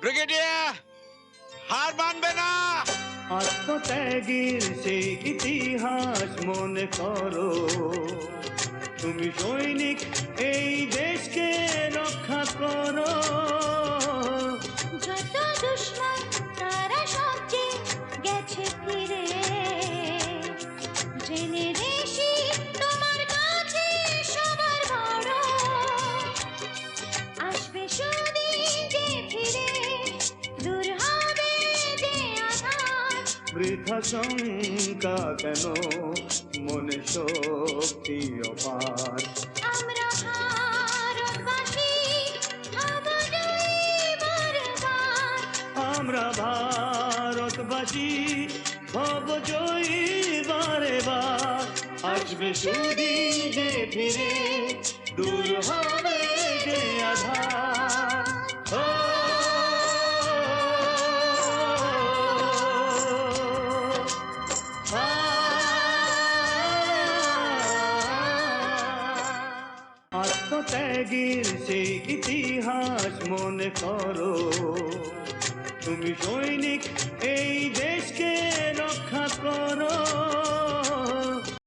Brigadier হার মানবে না আত্মত্যাগের সেই ইতিহাস মনে করো তুমি সৈনিক এই দেশকে রক্ষা করো বৃথা শঙ্কা কেন? মনে শক্তি অপার। আমরা ভারতবাসী হব জয়ী বারে বার আসবে সুদিন যে ফিরে দূর আত্মত্যাগের সেই ইতিহাস মনে করো। তুমি সৈনিক এই দেশকে রক্ষা